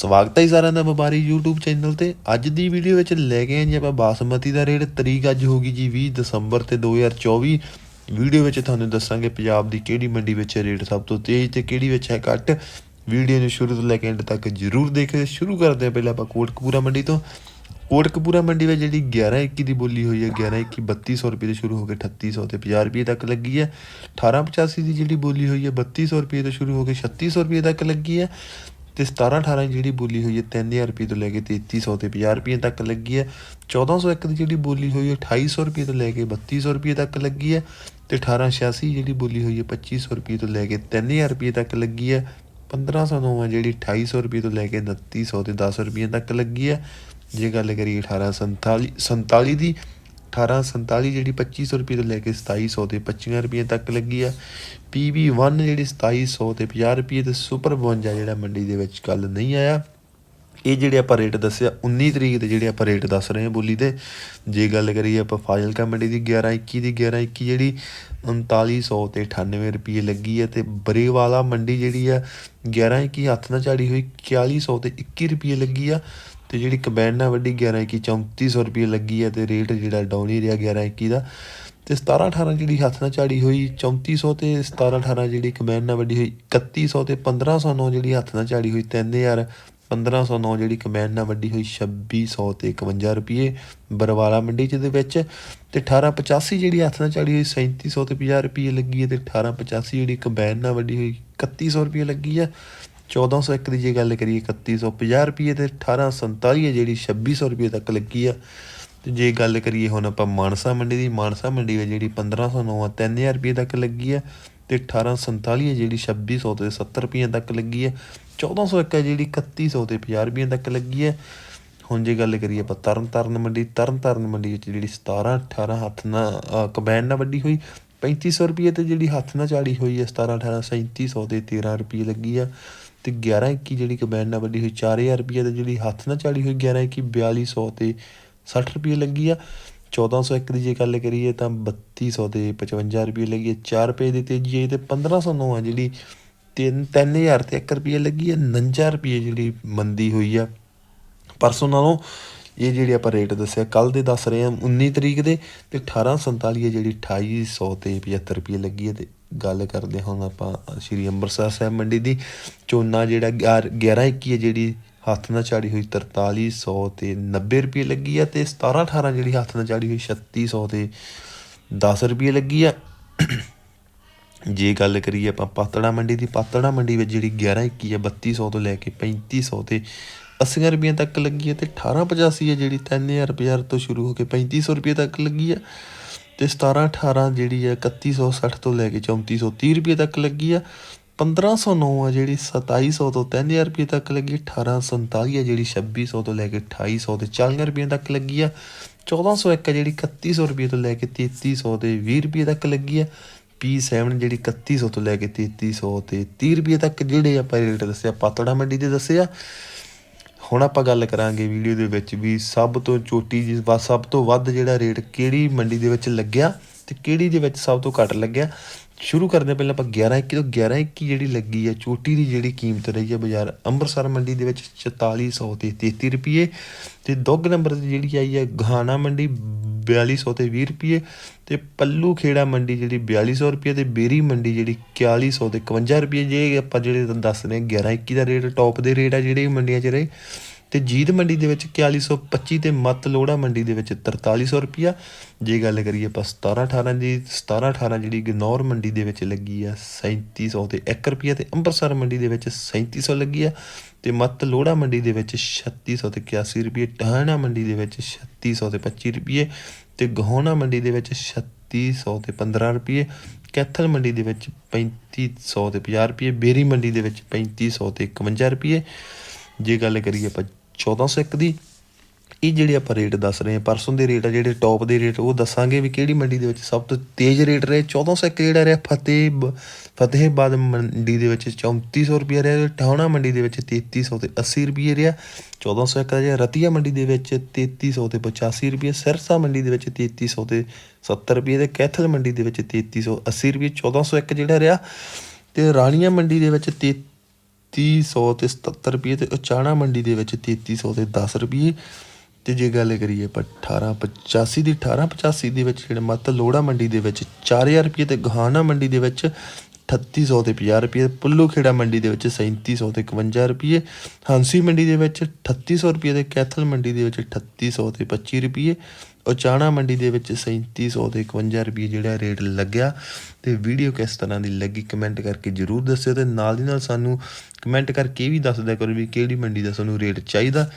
ਸਵਾਗਤ ਹੈ ਜੀ ਸਾਰਿਆਂ ਦਾ ਵਪਾਰੀ YouTube ਚੈਨਲ ਤੇ। ਅੱਜ ਦੀ ਵੀਡੀਓ ਵਿੱਚ ਲੈ ਕੇ ਆਏ ਜੀ ਆਪਾਂ ਬਾਸਮਤੀ ਦਾ ਰੇਟ। ਤਰੀਕ ਅੱਜ ਹੋਗੀ ਜੀ 20 ਦਸੰਬਰ ਤੇ 2024 ਵੀਡੀਓ ਵਿੱਚ ਤੁਹਾਨੂੰ ਦੱਸਾਂਗੇ ਪੰਜਾਬ ਦੀ ਕਿਹੜੀ ਮੰਡੀ ਵਿੱਚ ਰੇਟ ਸਭ ਤੋਂ ਤੇਜ਼ ਤੇ ਕਿਹੜੀ ਵਿੱਚ ਹੈ ਘੱਟ। ਵੀਡੀਓ ਨੂੰ ਸ਼ੁਰੂ ਤੋਂ ਲੈ ਕੇ ਐਂਡ ਤੱਕ ਜਰੂਰ ਦੇਖਿਓ। ਸ਼ੁਰੂ ਕਰਦੇ ਹਾਂ ਪਹਿਲਾਂ ਆਪਾਂ ਕੋਟਕਪੂਰਾ ਮੰਡੀ ਤੋਂ। ਕੋਟਕਪੂਰਾ ਮੰਡੀ ਵਿੱਚ ਜਿਹੜੀ 11 21 ਦੀ ਬੋਲੀ ਹੋਈ ਹੈ 11 21 3200 ਰੁਪਏ ਤੋਂ ਸ਼ੁਰੂ ਹੋ ਕੇ 3800 ਤੇ 50 ਰੁਪਏ ਤੱਕ ਲੱਗੀ ਹੈ। 1885 ਦੀ ਜਿਹੜੀ ਬੋਲੀ ਹੋਈ ਹੈ 3200 ਰੁਪਏ ਤੋਂ ਸ਼ੁਰੂ ਹੋ ਕੇ 3600 ਰੁਪਏ ਤੱਕ ਲੱਗੀ ਹੈ। ਤੇ 17 18 ਜਿਹੜੀ ਬੋਲੀ ਹੋਈ ਹੈ 3000 ਰੁਪਏ ਤੋਂ ਲੈ ਕੇ 3300 ਤੇ 50 ਰੁਪਏ ਤੱਕ ਲੱਗੀ ਹੈ। 1401 ਦੀ ਜਿਹੜੀ ਬੋਲੀ ਹੋਈ ਹੈ 2800 ਰੁਪਏ ਤੋਂ ਲੈ ਕੇ 3200 ਰੁਪਏ ਤੱਕ ਲੱਗੀ ਹੈ ਤੇ 1886 ਜਿਹੜੀ ਬੋਲੀ ਹੋਈ ਹੈ 2500 ਰੁਪਏ ਤੋਂ ਲੈ ਕੇ 3000 ਰੁਪਏ ਤੱਕ ਲੱਗੀ ਹੈ। 1509 ਹੈ ਜਿਹੜੀ 2800 ਰੁਪਏ ਤੋਂ ਲੈ ਕੇ 2900 ਤੇ 10 ਰੁਪਏ ਤੱਕ ਲੱਗੀ ਹੈ। ਜੇ ਗੱਲ ਕਰੀਏ 1847 47 ਦੀ 1847 ਜਿਹੜੀ 2500 ਰੁਪਏ ਤੋਂ ਲੈ ਕੇ 2700 ਤੇ 25 ਰੁਪਏ ਤੱਕ ਲੱਗੀ ਆ। PB1 ਜਿਹੜੀ 2700 ਤੇ 50 ਰੁਪਏ ਤੇ ਸੁਪਰ 52 ਜਿਹੜਾ ਮੰਡੀ ਦੇ ਵਿੱਚ ਕੱਲ ਨਹੀਂ ਆਇਆ। ਇਹ ਜਿਹੜੇ ਆਪਾਂ ਰੇਟ ਦੱਸਿਆ 19 ਤਰੀਕ ਦੇ ਜਿਹੜੇ ਆਪਾਂ ਰੇਟ ਦੱਸ ਰਹੇ ਹਾਂ ਬੋਲੀ ਦੇ। ਜੇ ਗੱਲ ਕਰੀਏ ਆਪਾਂ ਫਾਜ਼ਿਲਕਾ ਮੰਡੀ ਦੀ 11 21 ਦੀ 11 21 ਜਿਹੜੀ 3900 ਤੇ 98 ਰੁਪਏ ਲੱਗੀ ਹੈ ਤੇ ਬਰੇਵਾਲਾ ਮੰਡੀ ਜਿਹੜੀ ਆ 11 21 ਹੱਥ ਨਾਲ ਝਾੜੀ ਹੋਈ 4100 ਤੇ 21 ਰੁਪਏ ਲੱਗੀ ਆ। ਅਤੇ ਜਿਹੜੀ ਕਬੈਨਾ ਵੱਡੀ 11 21 3400 ਰੁਪਏ ਲੱਗੀ ਹੈ ਅਤੇ ਰੇਟ ਜਿਹੜਾ ਡਾਊਨ ਹੀ ਰਿਹਾ 11 21 ਦਾ। ਅਤੇ ਸਤਾਰਾਂ ਅਠਾਰਾਂ ਜਿਹੜੀ ਹੱਥ ਨਾਲ ਝਾੜੀ ਹੋਈ 3400 ਤੇ 17 18 ਜਿਹੜੀ ਕਬੈਨ ਨਾਲ ਵੱਡੀ ਹੋਈ ਇਕੱਤੀ ਸੌ ਅਤੇ ਪੰਦਰਾਂ ਸੌ ਨੌ ਜਿਹੜੀ ਹੱਥ ਨਾਲ ਝਾੜੀ ਹੋਈ 3000 1509 ਜਿਹੜੀ ਕਮੈਨ ਨਾਲ ਵੱਡੀ ਹੋਈ 2600 ਤੇ 51 ਰੁਪਏ ਬਰਵਾਲਾ ਮੰਡੀ ਚ ਦੇ ਵਿੱਚ। ਤੇ 1885 ਜਿਹੜੀ ਹੱਥ ਨਾਲ ਝਾੜੀ ਹੋਈ 3700 ਤੇ 50 ਰੁਪਏ ਲੱਗੀ ਹੈ ਤੇ 1885 ਜਿਹੜੀ ਕਮੈਨ ਨਾਲ ਵੱਡੀ ਹੋਈ 3100 ਰੁਪਏ ਲੱਗੀ ਹੈ 1401 ਦੀ ਜੇ ਗੱਲ ਕਰੀਏ 3150 ਰੁਪਏ ਤੇ 1847 ਹੈ ਜਿਹੜੀ 2600 ਰੁਪਏ ਤੱਕ ਲੱਗੀ ਆ। ਤੇ ਜੇ ਗੱਲ ਕਰੀਏ ਹੁਣ ਆਪਾਂ ਮਾਨਸਾ ਮੰਡੀ ਦੀ, ਮਾਨਸਾ ਮੰਡੀ ਵਿੱਚ ਜਿਹੜੀ 1509 ਆ 3000 ਰੁਪਏ ਤੱਕ ਲੱਗੀ ਆ ਤੇ 1847 ਹੈ ਜਿਹੜੀ 2600 ਤੇ 70 ਰੁਪਏ ਤੱਕ ਲੱਗੀ ਹੈ 1401 ਹੈ ਜਿਹੜੀ 3100 ਤੇ 50 ਰੁਪਏ ਤੱਕ ਲੱਗੀ ਹੈ ਹੁਣ ਜੇ ਗੱਲ ਕਰੀਏ ਆਪਾਂ ਤਰਨ ਤਾਰਨ ਮੰਡੀ ਤਰਨ ਤਾਰਨ ਮੰਡੀ ਵਿੱਚ ਜਿਹੜੀ 17 18 ਹੱਥ ਨਾਲ ਕਬੈਨ ਨਾਲ ਵੱਡੀ ਹੋਈ 3500 ਰੁਪਏ ਤੇ ਜਿਹੜੀ ਹੱਥ ਨਾਲ ਝਾੜੀ ਹੋਈ ਹੈ 17 18 3700 ਤੇ 13 ਰੁਪਏ ਲੱਗੀ ਆ। ਅਤੇ ਗਿਆਰਾਂ ਇੱਕੀ ਜਿਹੜੀ ਕਬੈਨ ਨਾਲ ਵੱਡੀ ਹੋਈ, ਚਾਰ ਹਜ਼ਾਰ ਰੁਪਈਆ ਅਤੇ ਜਿਹੜੀ ਹੱਥ ਨਾਲ ਝਾੜੀ ਹੋਈ, ਗਿਆਰਾਂ ਇੱਕੀ, ਬਿਆਲੀ ਸੌ ਅਤੇ ਸੱਠ ਰੁਪਈਏ ਲੱਗੀ ਆ। 1401 ਦੀ ਜੇ ਗੱਲ ਕਰੀਏ ਤਾਂ ਬੱਤੀ ਸੌ ਤੇ ਪਚਵੰਜਾ ਰੁਪਈਏ ਲੱਗੀ ਹੈ ਚਾਰ ਰੁਪਏ ਦੀ ਤੇਜ਼ੀ ਹੈ ਅਤੇ ਪੰਦਰਾਂ ਸੌ ਨੌ ਆ ਜਿਹੜੀ 3 3000 ਤੇ ਇੱਕ ਰੁਪਈਆ ਲੱਗੀ ਹੈ ਉਣੰਜਾ ਰੁਪਈਏ ਜਿਹੜੀ ਮੰਦੀ ਹੋਈ ਆ। ਪਰਸੋਂ ਨਾਲੋਂ ਇਹ ਜਿਹੜੇ ਆਪਾਂ ਰੇਟ ਦੱਸਿਆ ਕੱਲ ਦੇ ਦੱਸ ਰਹੇ ਹਾਂ 19 ਤਰੀਕ ਦੇ ਤੇ 1847 ਹੈ ਜਿਹੜੀ 2800 ਤੇ 75 ਰੁਪਏ ਲੱਗੀ ਹੈ ਤੇ ਗੱਲ ਕਰਦੇ ਹੁਣ ਆਪਾਂ, ਸ਼੍ਰੀ ਅੰਮ੍ਰਿਤਸਰ ਸਾਹਿਬ ਮੰਡੀ ਦੀ ਝੋਨਾ ਜਿਹੜਾ 11 21 ਹੈ, ਜਿਹੜੀ ਹੱਥ ਨਾਲ ਝਾੜੀ ਹੋਈ 4300 ਤੇ 90 ਰੁਪਏ ਲੱਗੀ ਆ ਤੇ 17 18 ਜਿਹੜੀ ਹੱਥ ਨਾਲ ਝਾੜੀ ਹੋਈ 3600 ਤੇ 10 ਰੁਪਏ ਲੱਗੀ ਆ। ਜੇ ਗੱਲ ਕਰੀਏ ਆਪਾਂ ਪਾਤੜਾ ਮੰਡੀ ਦੀ, ਪਾਤੜਾ ਮੰਡੀ ਵਿੱਚ ਜਿਹੜੀ 11 21 ਹੈ 3200 ਤੋਂ ਲੈ ਕੇ 3500 ਤੇ 80 ਰੁਪਏ ਤੱਕ ਲੱਗੀ ਹੈ ਤੇ 1885 ਹੈ ਜਿਹੜੀ 3000 ਰੁਪਏ ਤੋਂ ਸ਼ੁਰੂ ਹੋ ਕੇ 3500 ਰੁਪਏ ਤੱਕ ਲੱਗੀ ਆ। ਅਤੇ ਸਤਾਰਾਂ ਅਠਾਰਾਂ ਜਿਹੜੀ ਹੈ 3160 ਤੋਂ ਲੈ ਕੇ 3430 ਰੁਪਏ ਤੱਕ ਲੱਗੀ ਆ। 1509 ਆ ਜਿਹੜੀ, ਸਤਾਈ ਸੌ ਤੋਂ 3000 ਰੁਪਏ ਤੱਕ ਲੱਗੀ। 1847 ਆ ਜਿਹੜੀ, ਛੱਬੀ ਸੌ ਤੋਂ ਲੈ ਕੇ ਅਠਾਈ ਸੌ ਤੇ 40 ਰੁਪਏ ਤੱਕ ਲੱਗੀ ਆ। 1401 ਆ ਜਿਹੜੀ 3100 ਰੁਪਏ ਤੋਂ ਲੈ ਕੇ 3300 ਤੇ 20 ਰੁਪਏ ਤੱਕ ਲੱਗੀ ਆ। P7 ਜਿਹੜੀ 3100 ਤੋਂ ਲੈ ਕੇ 3300 ਤੇ 30 ਰੁਪਏ ਤੱਕ ਜਿਹੜੇ ਆਪਾਂ ਰੇਟ ਦੱਸਿਆ ਪਾਤੜਾ ਮੰਡੀ ਦੇ ਦੱਸਿਆ ਹੁਣ ਆਪਾਂ ਗੱਲ ਕਰਾਂਗੇ ਵੀਡੀਓ ਦੇ ਵਿੱਚ ਵੀ ਸਭ ਤੋਂ ਚੋਟੀ ਜਿਸ ਵਾ ਸਭ ਤੋਂ ਵੱਧ ਜਿਹੜਾ ਰੇਟ ਕਿਹੜੀ ਮੰਡੀ ਦੇ ਵਿੱਚ ਲੱਗਿਆ ਤੇ ਕਿਹੜੀ ਦੇ ਵਿੱਚ ਸਭ ਤੋਂ ਘੱਟ ਲੱਗਿਆ। ਸ਼ੁਰੂ ਕਰਦੇ ਪਹਿਲਾਂ ਆਪਾਂ 11 21 ਤੋਂ 11 21 ਜਿਹੜੀ ਲੱਗੀ ਹੈ, ਚੋਟੀ ਦੀ ਜਿਹੜੀ ਕੀਮਤ ਰਹੀ ਹੈ ਬਾਜ਼ਾਰ ਅੰਮ੍ਰਿਤਸਰ ਮੰਡੀ ਦੇ ਵਿੱਚ 4400 ਤੇ 33 ਰੁਪਏ ਤੇ ਦੁੱਗ ਨੰਬਰ ਤੇ ਜਿਹੜੀ ਆਈ ਹੈ ਗਹਾਣਾ ਮੰਡੀ 4200 ਤੇ 20 ਰੁਪਏ ਤੇ ਪੱਲੂ ਖੇੜਾ ਮੰਡੀ ਜਿਹੜੀ 4200 ਰੁਪਏ ਤੇ ਬੇਰੀ ਮੰਡੀ ਜਿਹੜੀ 4100 ਤੇ 51 ਰੁਪਏ ਜੇ ਆਪਾਂ ਜਿਹੜੇ ਤੁਹਾਨੂੰ ਦੱਸ ਰਹੇ 11 21 ਦਾ ਰੇਟ ਟੌਪ ਦੇ ਰੇਟ ਆ ਜਿਹੜੇ ਮੰਡੀਆਂ 'ਚ ਰਹੇ। ਤੇ ਜੀਤ ਮੰਡੀ ਦੇ ਵਿੱਚ 4125 ਤੇ ਮੱਤ ਲੋੜਾ ਮੰਡੀ ਦੇ ਵਿੱਚ 4300 ਰੁਪਿਆ ਜੇ ਗੱਲ ਕਰੀਏ ਆਪਾਂ 17 18 ਦੀ 17 18 ਜਿਹੜੀ ਗਨੌਰ ਮੰਡੀ ਦੇ ਵਿੱਚ ਲੱਗੀ ਆ 3700 ਤੇ 1 ਰੁਪਿਆ ਤੇ ਅੰਮ੍ਰਿਤਸਰ ਮੰਡੀ ਦੇ ਵਿੱਚ 3700 ਲੱਗੀ ਆ। ਤੇ ਮੱਤ ਲੋੜਾ ਮੰਡੀ ਦੇ ਵਿੱਚ 3600 ਤੇ 81 ਰੁਪਏ ਟਾਹਣਾ ਮੰਡੀ ਦੇ ਵਿੱਚ 3600 ਤੇ 25 ਰੁਪਏ ਤੇ ਗਹੋਣਾ ਮੰਡੀ ਦੇ ਵਿੱਚ 3600 ਤੇ 15 ਰੁਪਏ ਕੈਥਲ ਮੰਡੀ ਦੇ ਵਿੱਚ 3500 ਤੇ 50 ਰੁਪਏ ਬੇਰੀ ਮੰਡੀ ਦੇ ਵਿੱਚ 3500 ਤੇ 51 ਰੁਪਏ ਜੇ ਗੱਲ ਕਰੀਏ ਆਪਾਂ 1401 ਦੀ। ਇਹ ਜਿਹੜੇ ਆਪਾਂ ਰੇਟ ਦੱਸ ਰਹੇ ਹਾਂ, ਪਰਸੋਂ ਦੇ ਰੇਟ ਆ, ਜਿਹੜੇ ਟੌਪ ਦੇ ਰੇਟ ਉਹ ਦੱਸਾਂਗੇ ਵੀ ਕਿਹੜੀ ਮੰਡੀ ਦੇ ਵਿੱਚ ਸਭ ਤੋਂ ਤੇਜ਼ ਰੇਟ ਰਹੇ। 1401 ਜਿਹੜਾ ਰਿਹਾ, ਫਤਿਹ ਫਤਿਹਬਾਦ ਮੰਡੀ ਦੇ ਵਿੱਚ 3400 ਰੁਪਏ ਰਿਹਾ ਟਾਉਣਾ ਮੰਡੀ ਦੇ ਵਿੱਚ 3300 ਤੇ 80 ਰੁਪਏ ਰਿਹਾ। 1401 ਦਾ ਜਿਹੜਾ ਰਤੀਆ ਮੰਡੀ ਦੇ ਵਿੱਚ 3300 ਤੇ 85 ਰੁਪਏ ਸਿਰਸਾ ਮੰਡੀ ਦੇ ਵਿੱਚ 3300 ਤੇ 70 ਰੁਪਏ ਤੇ ਕੈਥਲ ਮੰਡੀ ਦੇ ਵਿੱਚ 3380 ਰੁਪਏ 1401 ਜਿਹੜਾ ਰਿਹਾ, ਤੇ ਰਾਣੀਆਂ ਮੰਡੀ ਦੇ ਵਿੱਚ 33 ਸੌ ਤੇ 77 ਰੁਪਏ ਤੇ ਉਚਾਣਾ ਮੰਡੀ ਦੇ ਵਿੱਚ 3300 ਤੇ 10 ਰੁਪਏ। ਤੇ ਜੇ ਗੱਲ ਕਰੀਏ ਆਪਾਂ 1885 ਦੀ 1885 ਦੇ ਵਿੱਚ ਜਿਹੜੇ ਮੱਤ ਲੋੜਾ ਮੰਡੀ ਦੇ ਵਿੱਚ 4000 ਰੁਪਏ ਤੇ ਗਹਾਣਾ ਮੰਡੀ ਦੇ ਵਿੱਚ 3800 ਤੇ 50 ਰੁਪਏ ਪੁੱਲੂ ਖੇੜਾ ਮੰਡੀ ਦੇ ਵਿੱਚ 3700 ਤੇ 51 ਰੁਪਏ, ਹਾਂਸੀ ਮੰਡੀ ਦੇ ਵਿੱਚ 3800 ਰੁਪਏ ਤੇ ਕੈਥਲ ਮੰਡੀ ਦੇ ਵਿੱਚ 3800 ਤੇ 25 ਰੁਪਏ, ਉਚਾਣਾ ਮੰਡੀ ਦੇ ਵਿੱਚ 3700 ਤੇ 51 ਰੁਪਏ ਜਿਹੜਾ ਰੇਟ ਲੱਗਿਆ। ਤੇ ਵੀਡੀਓ ਕਿਸ ਤਰ੍ਹਾਂ ਦੀ ਲੱਗੀ ਕਮੈਂਟ ਕਰਕੇ ਜਰੂਰ ਦੱਸਿਓ ਤੇ ਨਾਲ ਦੀ ਨਾਲ ਸਾਨੂੰ ਕਮੈਂਟ ਕਰਕੇ ਇਹ ਵੀ ਦੱਸਦਾ ਕਰੋ ਵੀ ਕਿਹੜੀ ਮੰਡੀ ਦਾ ਤੁਹਾਨੂੰ ਰੇਟ ਚਾਹੀਦਾ।